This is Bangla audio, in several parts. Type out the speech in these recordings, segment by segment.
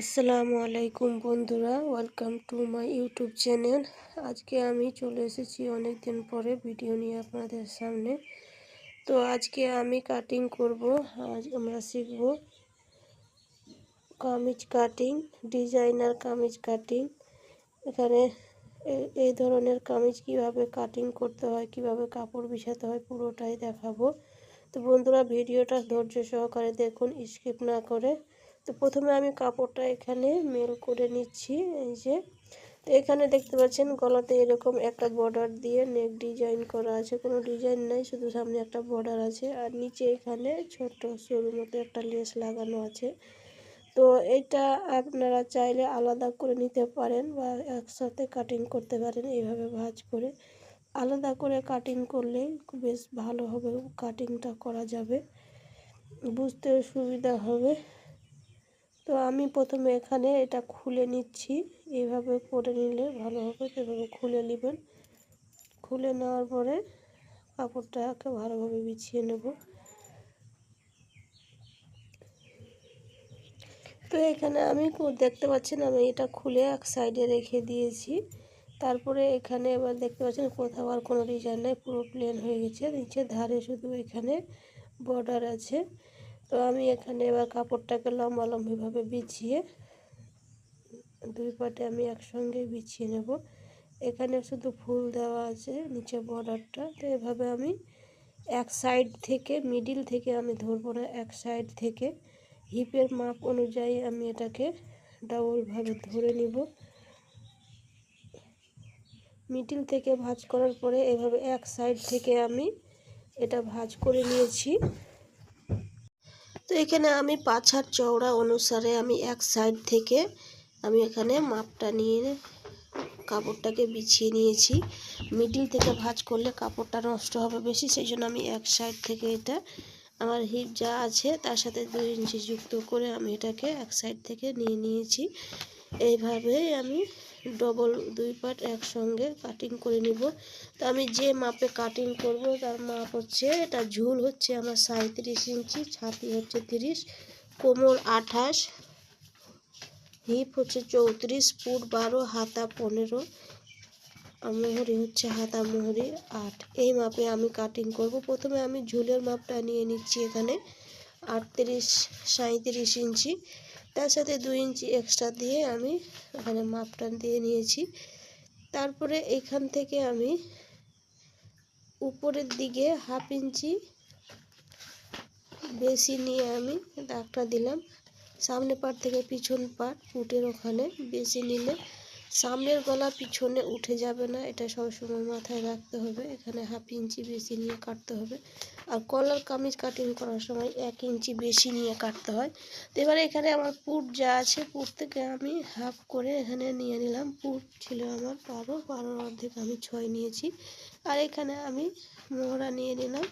আসসালামু আলাইকুম বন্ধুরা welcome to my YouTube channel আজকে আমি চলে এসেছি অনেক দিন পরে ভিডিও নিয়ে আপনাদের সামনে। তো আজকে আমি কাটিং করব, আজ আমরা শিখব kameez cutting designer kameez cutting এখানে এই ধরনের কামিজ কীভাবে কাটিং করতে হয়, কীভাবে কাপড় বিছাতে হয়, পুরোটাই দেখাবো। তো বন্ধুরা, ভিডিওটা ধৈর্য সহকারে দেখুন স্কিপ না করে। তো প্রথমে আমি কাপড়টা এখানে মেল করে নিচ্ছি, এই যে। তো এখানে দেখতে পাচ্ছেন, গলাতে এরকম একটা বর্ডার দিয়ে নেক ডিজাইন করা আছে। কোনো ডিজাইন নাই, শুধু সামনে একটা বর্ডার আছে আর নিচে এখানে ছোট সরু মতো একটা লেস লাগানো আছে। তো এটা আপনারা চাইলে আলাদা করে নিতে পারেন বা একসাথে কাটিং করতে পারেন এইভাবে ভাজ করে। আলাদা করে কাটিং করলে বেশ ভালো হবে কাটিংটা করা যাবে। বুঝতে সুবিধা হবে। তো আমি প্রথমে এখানে এটা খুলে নিচ্ছি। এভাবে করে নিলে ভালো হবে এভাবে খুলে নেবেন। খুলে নেওয়ার পরে কাপড়টাকে ভালোভাবে বিছিয়ে নেব। তো এখানে আমি দেখতে পাচ্ছেন আমি এটা খুলে এক সাইডে রেখে দিয়েছি। তারপরে এখানে এবার দেখতে পাচ্ছেন কোথাও আর কোনো ডিজাইন নেই, পুরো প্লেন হয়ে গেছে। নিচে ধারে শুধু এখানে বর্ডার আছে। তো আমি এখানে এবার কাপড়টাকে লম্বা লম্বিভাবে বিছিয়ে দুই পাটে আমি একসঙ্গে বিছিয়ে নেব। এখানে শুধু ফুল দেওয়া আছে নিচে বর্ডারটা। তো এভাবে আমি এক সাইড থেকে, মিডিল থেকে আমি ধরবো না, এক সাইড থেকে। হিপের মাপ অনুযায়ী আমি এটাকে ডাবলভাবে ধরে নিব। মিডিল থেকে ভাজ করার পরে এভাবে এক সাইড থেকে আমি এটা ভাজ করে নিয়েছি। তো এখানে আমি পাঁচ চওড়া অনুসারে আমি এক সাইড থেকে আমি এখানে মাপটা নিয়ে কাপড়টাকে বিছিয়ে নিয়েছি। মিডিল থেকে ভাঁজ করলে কাপড়টা নষ্ট হবে বেশি, সেই জন্য আমি এক সাইড থেকে এটা, আমার হিপ যা আছে তার সাথে দুই ইঞ্চি যুক্ত করে আমি এটাকে এক সাইড থেকে নিয়ে নিয়েছি। এইভাবেই আমি ডবল দুই পার্ট একসঙ্গে কাটিং করে নিব। তো আমি যে মাপে কাটিং করব, তার মাপ হচ্ছে, এটা ঝুল হচ্ছে আমার সাঁত্রিশ ইঞ্চি, ছাতি হচ্ছে তিরিশ, কোমর আঠাশ হিপ হচ্ছে চৌত্রিশ ফুট বারো, হাতা পনেরো মোহরি হচ্ছে হাতা মোহরি আট। এই মাপে আমি কাটিং করব। প্রথমে আমি ঝুলের মাপটা নিয়ে নিচ্ছি এখানে, আটত্রিশ সাঁত্রিশ ইঞ্চি। তার সাথে দু ইঞ্চি এক্সট্রা দিয়ে আমি ওখানে মাপটা দিয়ে নিয়েছি। তারপরে এখান থেকে আমি উপরের দিকে হাফ ইঞ্চি বেশি নিয়ে আমি দাগটা দিলাম। সামনে পাট থেকে পিছন পাট ফুটের ওখানে বেশি নিলে সামনের গলা পিছনে উঠে যাবে না, এটা সবসময় মাথায় রাখতে হবে। এখানে হাফ ইঞ্চি বেশি নিয়ে কাটতে হবে। আর কলার কামিজ কাটিং করার সময় এক ইঞ্চি বেশি নিয়ে কাটতে হয়। তো এবারে এখানে আমার পুট যা আছে, পুট থেকে আমি হাফ করে এখানে নিয়ে নিলাম। পুট ছিল আমার বারো, বারোর অর্ধেক আমি ছয় নিয়েছি। আর এখানে আমি মোহরা নিয়ে নিলাম,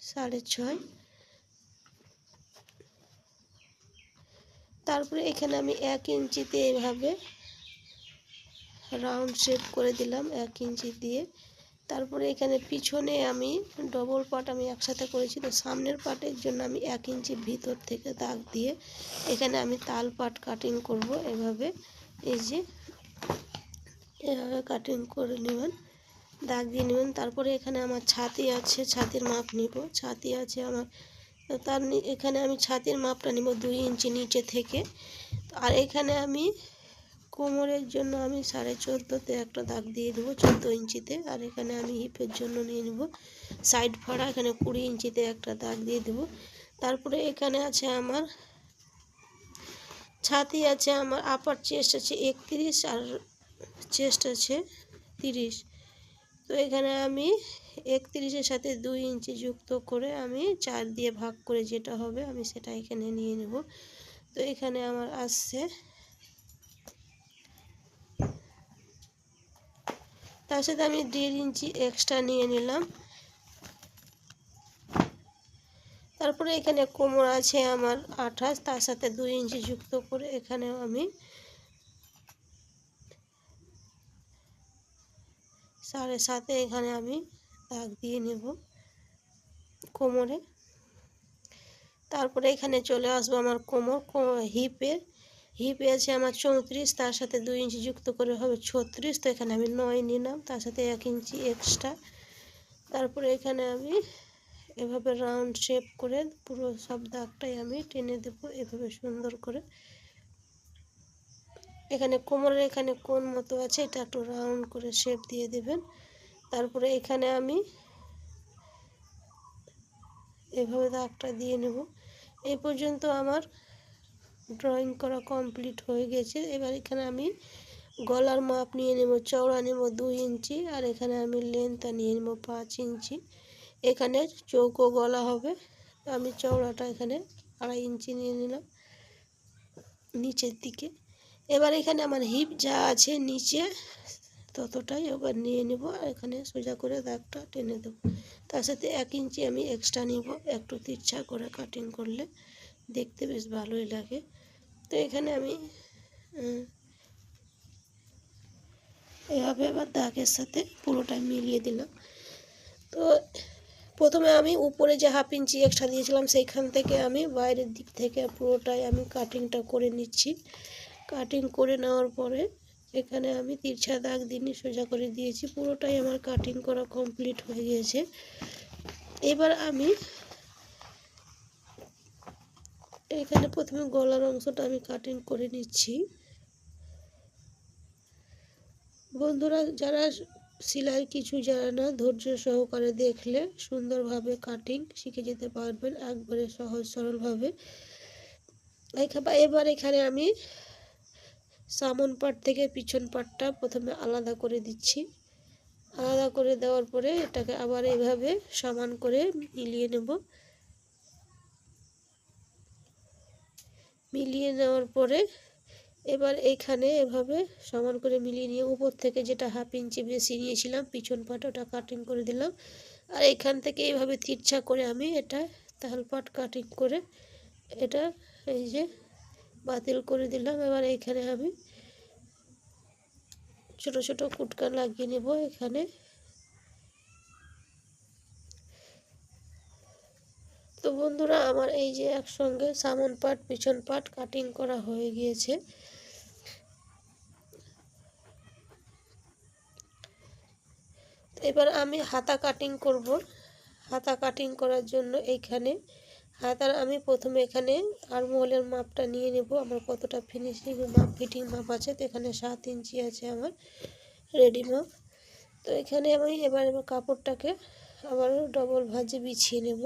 সাড়ে ছয়। তারপরে এখানে আমি এক ইঞ্চিতে এভাবে রাউন্ড শেপ করে দিলাম, এক ইঞ্চি দিয়ে। তারপরে এখানে পিছনে আমি ডবল পাট আমি একসাথে করেছি, তো সামনের পাটের জন্য আমি এক ইঞ্চি ভিতর থেকে দাগ দিয়ে এখানে আমি তাল পাট কাটিং করব। এভাবে এই যে, এভাবে কাটিং করে নেবেন, দাগ দিয়ে নেবেন। তারপরে এখানে আমার ছাতি আছে, ছাতির মাপ নিব। ছাতি আছে আমার তার এখানে আমি ছাতির মাপটা নিব দুই ইঞ্চি নিচে থেকে। আর এখানে আমি কোমরের জন্য আমি সাড়ে চোদ্দোতে একটা দাগ দিয়ে দেবো, চোদ্দ ইঞ্চিতে। আর এখানে আমি হিপের জন্য নিয়ে নেব সাইড ফাড়া এখানে কুড়ি ইঞ্চিতে একটা দাগ দিয়ে দেবো। তারপরে এখানে আছে আমার, ছাতি আছে আমার আপার চেস্ট আছে একত্রিশ আর চেস্ট আছে তিরিশ। তো এখানে আমি একত্রিশের সাথে দুই ইঞ্চি যুক্ত করে আমি চার দিয়ে ভাগ করে যেটা হবে আমি সেটা এখানে নিয়ে নেব। তো এখানে আমার আসছে। তার সাথে আমি দেড় ইঞ্চি এক্সট্রা নিয়ে নিলাম। তারপরে এখানে কোমর আছে আমার আঠাশ, তার সাথে দুই ইঞ্চি যুক্ত করে এখানে আমি সাড়ে সাতে এখানে আমি দাগ দিয়ে নেব কোমরে। তারপরে এখানে চলে আসব আমার কোমর, কো- হিপে। হিপে আছে আমার চৌত্রিশ, তার সাথে দুই ইঞ্চি যুক্ত করে হবে ছত্রিশ, তো এখানে আমি নয় নিলাম, তার সাথে এক ইঞ্চি এক্সট্রা তারপরে এখানে আমি এভাবে রাউন্ড শেপ করে পুরো সব দাগটাই আমি টেনে দেবো এভাবে সুন্দর করে। এখানে কোমরের এখানে কোন মতো আছে, এটা একটু রাউন্ড করে শেপ দিয়ে দেবেন। তারপরে এখানে আমি এভাবে দাগটা দিয়ে নেব। এই পর্যন্ত আমার ড্রয়িং করা কমপ্লিট হয়ে গেছে। এবার এখানে আমি গলার মাপ নিয়ে নেব, চওড়া নেব দুই ইঞ্চি আর এখানে আমি লেন্থটা নিয়ে নেব পাঁচ ইঞ্চি। এখানে চৌকো গলা হবে আমি চওড়াটা এখানে আড়াই ইঞ্চি নিয়ে নিলাম নিচের দিকে। এবার এখানে আমার হিপ যা আছে নিচে ততটাই এবার নিয়ে নেব এখানে সোজা করে দাগটা টেনে দেবো। তার সাথে এক ইঞ্চি আমি এক্সট্রা নিব, একটু তিরছা করে কাটিং করলে দেখতে বেশ ভালোই লাগে। তো এখানে আমি এভাবে এবার দাগের সাথে পুরোটা মিলিয়ে দিলাম। তো প্রথমে আমি উপরে যে হাফ ইঞ্চি এক্সট্রা দিয়েছিলাম, সেইখান থেকে আমি বাইরের দিক থেকে পুরোটাই আমি কাটিংটা করে নিচ্ছি। কাটিং করে নেওয়ার পরে এখানে আমি তিরছা দাগ দিনে সোজা করে দিয়েছি। পুরোটাই আমার কাটিং করা কমপ্লিট হয়ে গিয়েছে। এবার আমি এখানে প্রথমে গলার অংশটা আমি কাটিং করে নিচ্ছি। বন্ধুরা, যারা সেলাই কিছু জানে না, ধৈর্য সহকারে দেখলে সুন্দরভাবে কাটিং শিখে যেতে পারবেন, একবারে সহজ সরলভাবে। এবার এখানে আমি সামন পাট থেকে পিছন পাটটা প্রথমে আলাদা করে দিচ্ছি। আলাদা করে দেওয়ার পরে এটাকে আবার এভাবে সমান করে মিলিয়ে নেব। মিলিয়ে নেওয়ার পরে এবার এখানে এভাবে সমান করে মিলিয়ে নিয়ে উপর থেকে যেটা হাফ ইঞ্চি বেশি নিয়েছিলাম, পিছন পাট ওটা কাটিং করে দিলাম। আর এখান থেকে এইভাবে তিরছা করে আমি এটা তাল পাট কাটিং করে এটা এই যে বাতিল করে দিলাম। এবার এখানে আমি ছোট ছোট কুটকা লাগিয়ে নেব এখানে। তো বন্ধুরা, আমার এই যে একসঙ্গে সামন পাট, পিছন পাট কাটিং করা হয়ে গিয়েছে। এবার আমি হাতা কাটিং করব। হাতা কাটিং করার জন্য এইখানে হাতার আমি প্রথমে এখানে আরমহলের মাপটা নিয়ে নেব। আমার কতটা ফিনিশিং মাপ ফিটিং মাপ আছে তো এখানে সাত ইঞ্চি আছে আমার রেডি মাপ তো এখানে আমি এবার এবার কাপড়টাকে আবার ডবল ভাজে বিছিয়ে নেব।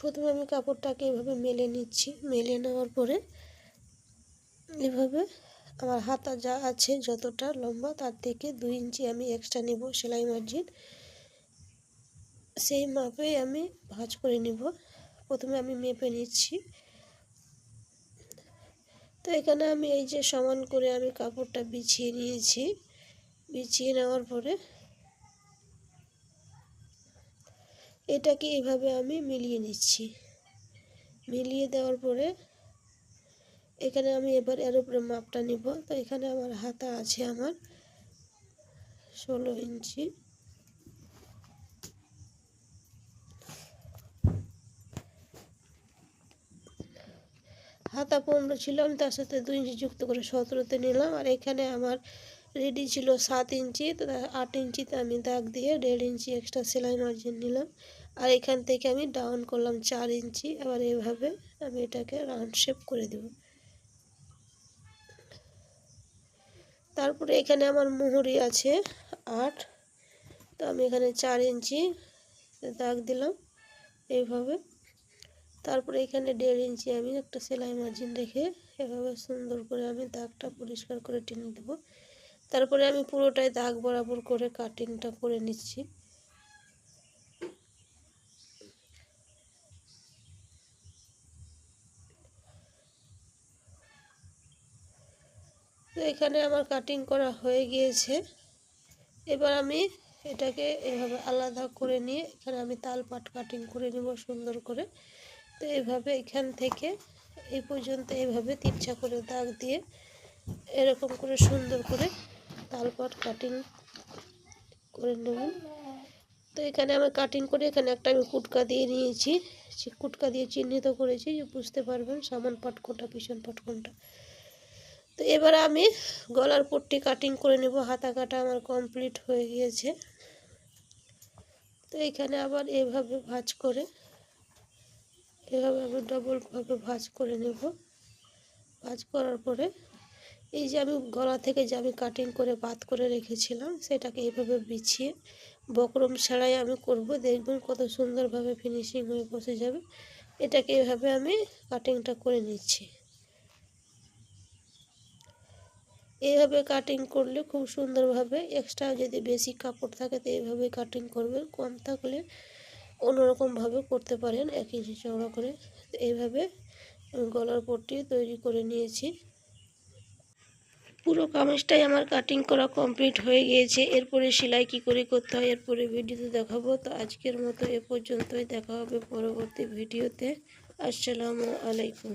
প্রথমে আমি কাপড়টাকে এভাবে মেলে নিচ্ছি। মেলে নেওয়ার পরে এভাবে আমার হাতা যা আছে যতটা লম্বা তার থেকে দুই ইঞ্চি আমি এক্সট্রা নেব সেলাই মার্জিন সেই মাপে আমি ভাজ করে নেব। প্রথমে আমি মেপে নিচ্ছি। তো এখানে আমি এই যে সমান করে আমি কাপড়টা বিছিয়ে নিয়েছি। বিছিয়ে নেওয়ার পরে এটাকে এভাবে আমি মিলিয়ে নিচ্ছি। মিলিয়ে দেওয়ার পরে এখানে আমি এবার এর উপরে মাপটা নিব। তো এখানে আমার হাতা আছে আমার ষোলো ইঞ্চি হাতা পনেরো ছিল, আমি তার সাথে দুই ইঞ্চি যুক্ত করে সতেরোতে নিলাম। আর এখানে আমার রেডি ছিল সাত ইঞ্চি, তো আট ইঞ্চিতে আমি দাগ দিয়ে দেড় ইঞ্চি এক্সট্রা সেলাই মার্জিন নিলাম। আর এখান থেকে আমি ডাউন করলাম চার ইঞ্চি। এবার এভাবে আমি এটাকে রাউন্ড শেপ করে দেব। তারপরে এখানে আমার মুহুরি আছে আট, তো আমি এখানে চার ইঞ্চি দাগ দিলাম। এইভাবে তারপরে এখানে দেড় ইঞ্চি আমি একটা সেলাই মার্জিন রেখে এভাবে সুন্দর করে আমি দাগটা পরিষ্কার করে টেনে দেব। তারপরে আমি পুরোটাই দাগ বরাবর করে কাটিংটা করে নিচ্ছি। তো এখানে আমার কাটিং করা হয়ে গিয়েছে। এবার আমি এটাকে এভাবে আলাদা করে নিয়ে এখানে আমি তাল পাট কাটিং করে নেব সুন্দর করে। তো এভাবে এখান থেকে এই পর্যন্ত এইভাবে তিরছা করে দাগ দিয়ে এরকম করে সুন্দর করে তাল পাট কাটিং করে নেব। তো এখানে আমি কাটিং করে এখানে একটা আমি কুটকা দিয়ে নিয়েছি। কুটকা দিয়ে চিহ্নিত করেছি যে বুঝতে পারবেন সামন পাট কোনটা, পিছন পাট কোনটা। তো এবার আমি গলার পট্টি কাটিং করে নেব। হাতা কাটা আমার কমপ্লিট হয়ে গিয়েছে। তো এখানে আবার এভাবে ভাঁজ করে এভাবে আমি ডবলভাবে ভাঁজ করে নেব। ভাঁজ করার পরে এই যে আমি গলা থেকে যে আমি কাটিং করে বাদ করে রেখেছিলাম, সেটাকে এইভাবে বিছিয়ে বকরম ছাড়াই আমি করব। দেখবেন কত সুন্দরভাবে ফিনিশিং হয়ে বসে যাবে। এটাকে এভাবে আমি কাটিংটা করে নিচ্ছি। এইভাবে কাটিং করলে খুব সুন্দরভাবে এক্সট্রা যদি বেশি কাপড় থাকে, তো এইভাবে কাটিং করবেন। কম থাকলে অন্যরকমভাবে করতে পারেন, এক ইঞ্চি চওড়া করে। এইভাবে গলার পট্টি তৈরি করে নিয়েছি। পুরো কামিজটাই আমার কাটিং করা কমপ্লিট হয়ে গিয়েছে। এরপরে সেলাই কী করে করতে হয়, এরপরে ভিডিওতে দেখাবো। তো আজকের মতো এ পর্যন্তই। দেখা হবে পরবর্তী ভিডিওতে। আসসালামু আলাইকুম।